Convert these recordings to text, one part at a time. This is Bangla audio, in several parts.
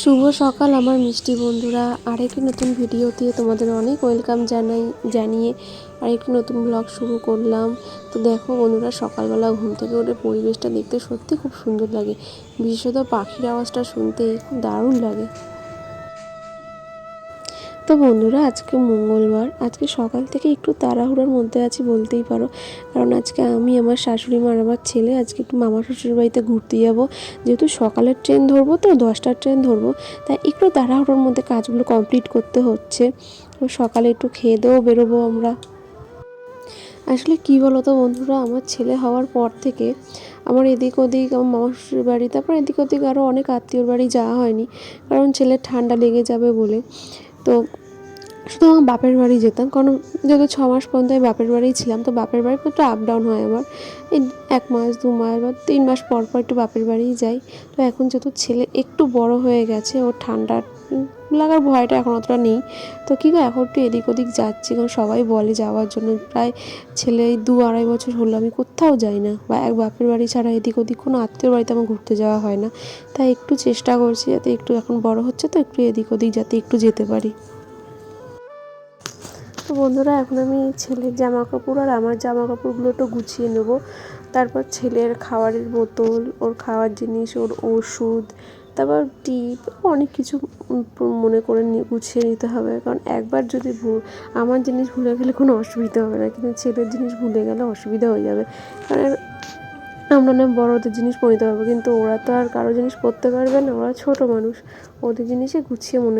শুভ সকাল আমার মিষ্টি বন্ধুরা। আরেকটি নতুন ভিডিওতে তোমাদের অনেক ওয়েলকাম জানাই, জানিয়ে আরেকটি নতুন ব্লগ শুরু করলাম। তো দেখো বন্ধুরা, সকালবেলা ঘুম থেকে ওদের পরিবেশটা দেখতে সত্যি খুব সুন্দর লাগে। বিশেষত পাখির আওয়াজটা শুনতে খুব দারুণ লাগে। তো বন্ধুরা, আজকে মঙ্গলবার। আজকে সকাল থেকে একটু তাড়াহুড়োর মধ্যে আছি বলতেই পারো। কারণ আজকে আমি, আমার শাশুড়ি মা আমার ছেলে আজকে একটু মামা শ্বশুর বাড়িতে ঘুরতে যাব। যেহেতু সকালের ট্রেন ধরবো তো, দশটার ট্রেন ধরবো। তাই একটু তাড়াহুড়োর মধ্যে কাজগুলো কমপ্লিট করতে হচ্ছে। সকালে একটু খেয়ে দেও বেরোবো আমরা। আসলে কি বলো তো বন্ধুরা, আমার ছেলে হওয়ার পর থেকে আমার এদিক ওদিক, আমার মামা শ্বশুর বাড়ি, তারপর এদিক ওদিক আরও অনেক আত্মীয়র বাড়ি যাওয়া হয়নি। কারণ ছেলের ঠান্ডা লেগে যাবে বলে। তো শুধু আমার বাপের বাড়ি যেতাম, কারণ যেহেতু ছ মাস পর্যন্ত আমি বাপের বাড়িই ছিলাম, তো বাপের বাড়ি একটু আপ ডাউন হয় আমার। এই এক মাস, দু মাস বা তিন মাস পর পর একটু বাপের বাড়িই যাই। তো এখন যেহেতু ছেলে একটু বড় হয়ে গেছে, ওর ঠান্ডা লাগার ভয়টা এখন অতটা নেই। তো কী গো, এখন একটু এদিক ওদিক যাচ্ছি, কারণ সবাই বলে যাওয়ার জন্য প্রায় ছেলে দু আড়াই বছর হলো, আমি কোথাও যাই না। বা এক বাপের বাড়ি ছাড়া এদিক ওদিক কোনো আত্মীয় বাড়িতে আমার ঘুরতে যাওয়া হয় না। তাই একটু চেষ্টা করছি যাতে একটু এখন বড় হচ্ছে, তো একটু এদিক ওদিক যাতে একটু যেতে পারি। তো বন্ধুরা, এখন আমি ছেলের জামা কাপড় আর আমার জামা কাপড়গুলো একটু গুছিয়ে নেব। তারপর ছেলের খাবারের বোতল, ওর খাওয়ার জিনিস, ওর ওষুধ, তারপর টিপ, অনেক কিছু মনে করে গুছিয়ে নিতে হবে। কারণ একবার যদি ভুল, আমার জিনিস ভুলে গেলে কোনো অসুবিধা হবে না। কিন্তু ছেলের জিনিস ভুলে গেলে অসুবিধা হয়ে যাবে। কারণ আমরা না বড়োদের জিনিস পড়তে পারব, কিন্তু ওরা তো আর কারও জিনিস পরতে পারবে না। ওরা ছোট মানুষ, ওদের জিনিসে গুছিয়ে মনে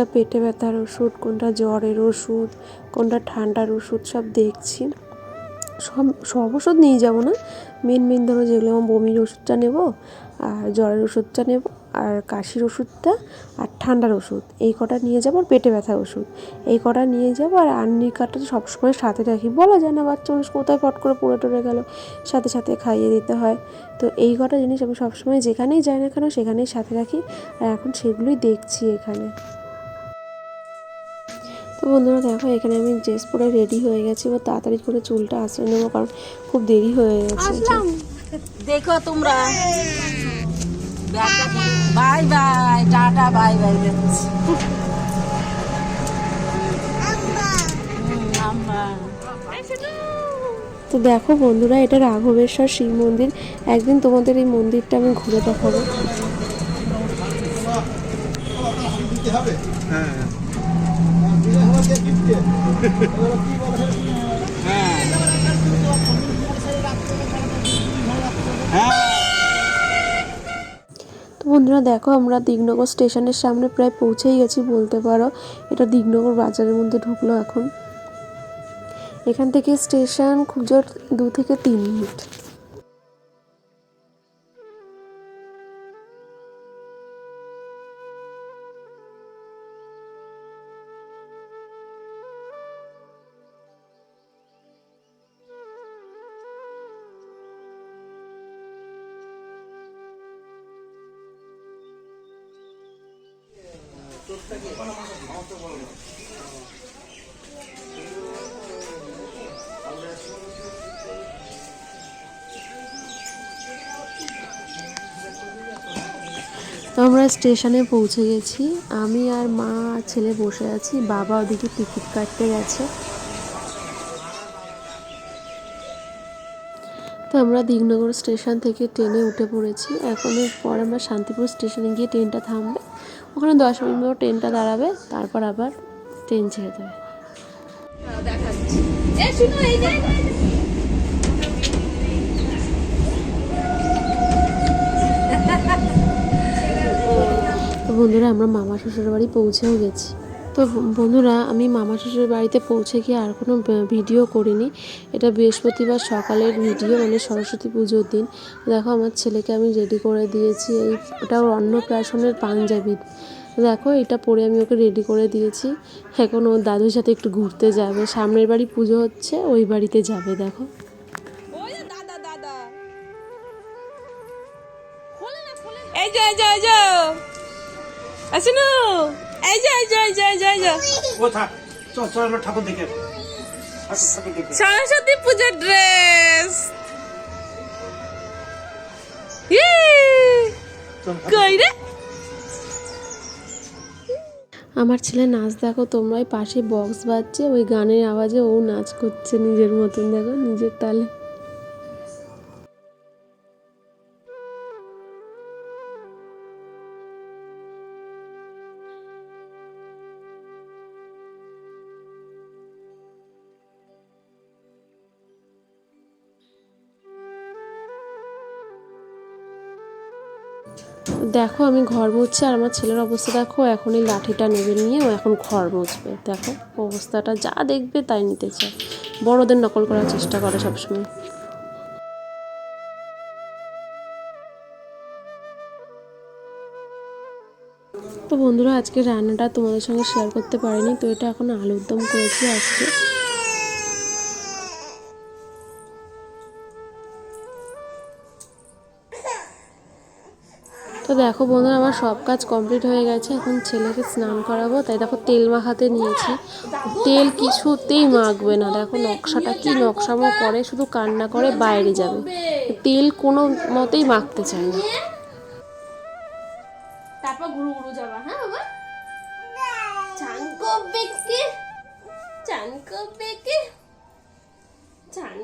কোনটা পেটে ব্যথার ওষুধ, কোনটা জ্বরের ওষুধ, কোনটা ঠান্ডার ওষুধ সব দেখছি। সব সব ওষুধ নিয়ে যাব না। মেন মেন ধরো যেগুলো আমার বমির ওষুধটা নেব, আর জ্বরের ওষুধটা নেব, আর কাশির ওষুধটা, আর ঠান্ডার ওষুধ। এই কটা নিয়ে যাব, আর পেটে ব্যথার ওষুধ। এই কটা নিয়ে যাব, আর আর্নিকাটা তো সবসময় সাথে রাখি। বলা যায় না, বাচ্চা মানুষ কোথায় পট করে পড়ে টরে গেল? সাথে সাথে খাইয়ে দিতে হয়। তো এই কটা জিনিস আমি সবসময় যেখানেই যাই না কেন, সেখানেই সাথে রাখি। আর এখন সেগুলোই দেখছি এখানে। তো বন্ধুরা দেখো এখানে আমি ড্রেস পরে রেডি হয়ে গেছি। এবার তাড়াতাড়ি করে চুলটা আশ্রয় নেব কারণ খুব দেরি হয়ে গেছে। দেখো তোমরা। Bye bye tata bye bye তো দেখো বন্ধুরা এটা রাঘবেশ্বর শিব মন্দির। একদিন তোমাদের এই মন্দিরটা আমি ঘুরে দেখাবো। হ্যাঁ তো বন্ধুরা দেখো, আমরা দিগনগর স্টেশনের সামনে প্রায় পৌঁছেই গেছি বলতে পারো। এটা দিগনগর বাজারের মধ্যে ঢুকলো এখন। এখান থেকে স্টেশন খুব জোর দু থেকে তিন মিনিট। আমরা স্টেশনে পৌঁছে গেছি। আমি আর মা আর ছেলে বসে আছি। বাবা ওদিকে টিকিট কাটতে গেছে। তো আমরা দিগনগর স্টেশন থেকে ট্রেনে উঠে পড়েছি। এখন পর আমরা শান্তিপুর স্টেশনে গিয়ে ট্রেনটা থামবে। ওখানে দশ মিনিট মতো ট্রেনটা দাঁড়াবে তারপর আবার ট্রেন ছেড়ে দেবে। বন্ধুরা আমরা মামা শ্বশুর বাড়ি পৌঁছেও গেছি। তো বন্ধুরা, আমি মামা শ্বশুর বাড়িতে পৌঁছে গিয়ে আর কোনো ভিডিও করিনি। এটা বৃহস্পতিবার সকালের ভিডিও মানে সরস্বতী পুজোর দিন। দেখো, আমার ছেলেকে আমি রেডি করে দিয়েছি। এই ওটা অন্নপ্রাশনের পাঞ্জাবি। দেখো, এটা পরে আমি ওকে রেডি করে দিয়েছি। এখন ওর দাদুর সাথে একটু ঘুরতে যাবে। সামনের বাড়ি পুজো হচ্ছে, ওই বাড়িতে যাবে, দেখো। এই যে এই যে এই যে। আসুন এই যে এই যে এই যে এই যে এই যে ও থাক চল চল আমরা ঠাকুর দেখে আসি। ঠাকুর ঠাকুর দেখে আসি। সরস্বতী পূজার ড্রেস কই রে আমার ছেলে নাচ দেখো তোমরাই পাশে বক্স বাজছে ওই গানের আওয়াজে ও নাচ করছে নিজের মতন দেখো নিজের তালে দেখো, আমি ঘর মুছছি আর আমার ছেলের অবস্থা দেখো এখন এই লাঠিটা নেবে নিয়ে ও এখন ঘর মুছবে। দেখো, অবস্থাটা যা দেখবে তাই নিতে চায় বড়দের নকল করার চেষ্টা করে সবসময়। তো বন্ধুরা আজকে রান্নাটা তোমাদের সঙ্গে শেয়ার করতে পারিনি, তো এটা এখন আলুর দম করেছি আজকে। দেখো বন্ধুরা, আমার সব কাজ কমপ্লিট হয়ে গেছে। এখন ছেলেকে স্নান করাবো। তাই দেখো তেল মাখাতে নিয়েছি। তেল কিছুতেই মাখবে না। দেখো নকশাটা কি নকশামো করে, শুধু কান্না করে বাইরে যাবে। তেল কোনো মতেই মাখতে চায় না। তারপর যাবা হ্যাঁ বাবা? চান চান চান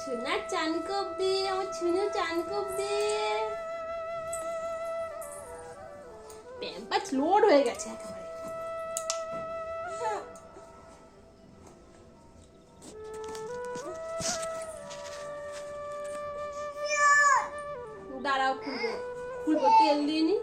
ছুনা চান করবে আমার ছুনু চান করবে প্যাম্পাস লোড হয়ে গেছে একেবারে দাঁড়াও খুলবো খুলবো তেল দিয়ে নি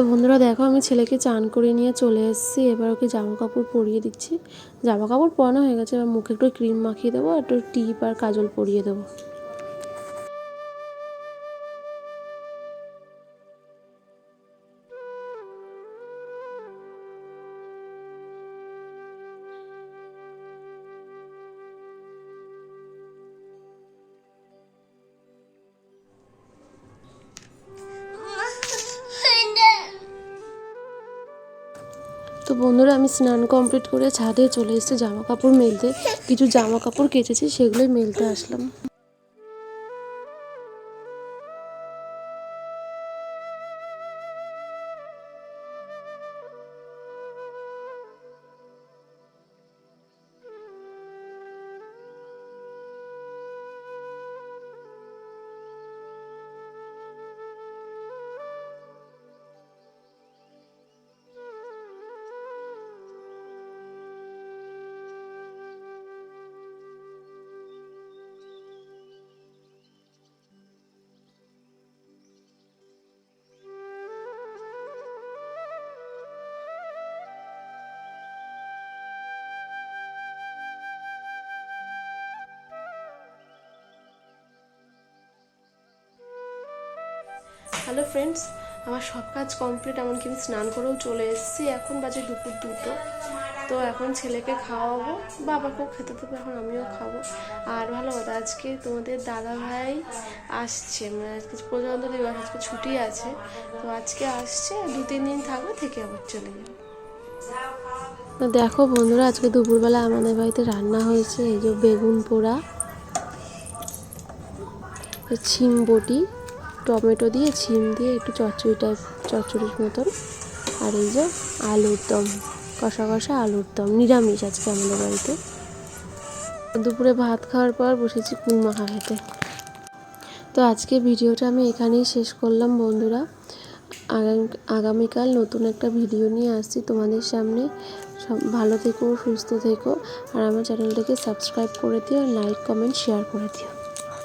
তো বন্ধুরা দেখো, আমি ছেলেকে চান করে নিয়ে চলে এসেছি। এবার ওকে জামা কাপড় পরিয়ে দিচ্ছি। জামা কাপড় পরানো হয়ে গেছে, এবার মুখে একটু ক্রিম মাখিয়ে দেবো, একটু টিপ আর কাজল পরিয়ে দেবো। বন্ধুরা, আমি স্নান কমপ্লিট করে ছাদে চলে এসেছি জামা কাপড় মেলতে। কিছু জামা কাপড় কেচেছি, সেগুলোই মেলতে আসলাম। হ্যালো ফ্রেন্ডস, আমার সব কাজ কমপ্লিট, এমনকি আমি স্নান করেও চলে এসেছি। এখন বাজে দুপুর দুটো। তো এখন ছেলেকে খাওয়াবো, বাবাকেও খেতে দেবো, এখন আমিও খাব। আর ভালো কথা, আজকে তোমাদের দাদা ভাই আসছে মানে আজকে প্রজাতন্ত্র দিবস আজকে ছুটি আছে। তো আজকে আসছে, দু তিন দিন থাকবে, থেকে আবার চলে যাবে। তো দেখো বন্ধুরা, আজকে দুপুরবেলা আমাদের বাড়িতে রান্না হয়েছে, এই যে বেগুন পোড়া ছিম বটি টমেটো দিয়ে ছিম দিয়ে একটু চচ্চড়ি টাইপ চচ্চড়ির মতন। আর এই যে আলুর দম, কষা কষা আলুর দম, নিরামিষ আজকে আমাদের বাড়িতে। দুপুরে ভাত খাওয়ার পর বসেছি কুল মাখা খেতে। তো আজকে ভিডিওটা আমি এখানেই শেষ করলাম বন্ধুরা। আগামী, আগামীকাল নতুন একটা ভিডিও নিয়ে আসছি তোমাদের সামনে। সব ভালো থেকো, সুস্থ থেকো। আর আমার চ্যানেলটাকে সাবস্ক্রাইব করে দিও, আর লাইক, কমেন্ট, শেয়ার করে দিও।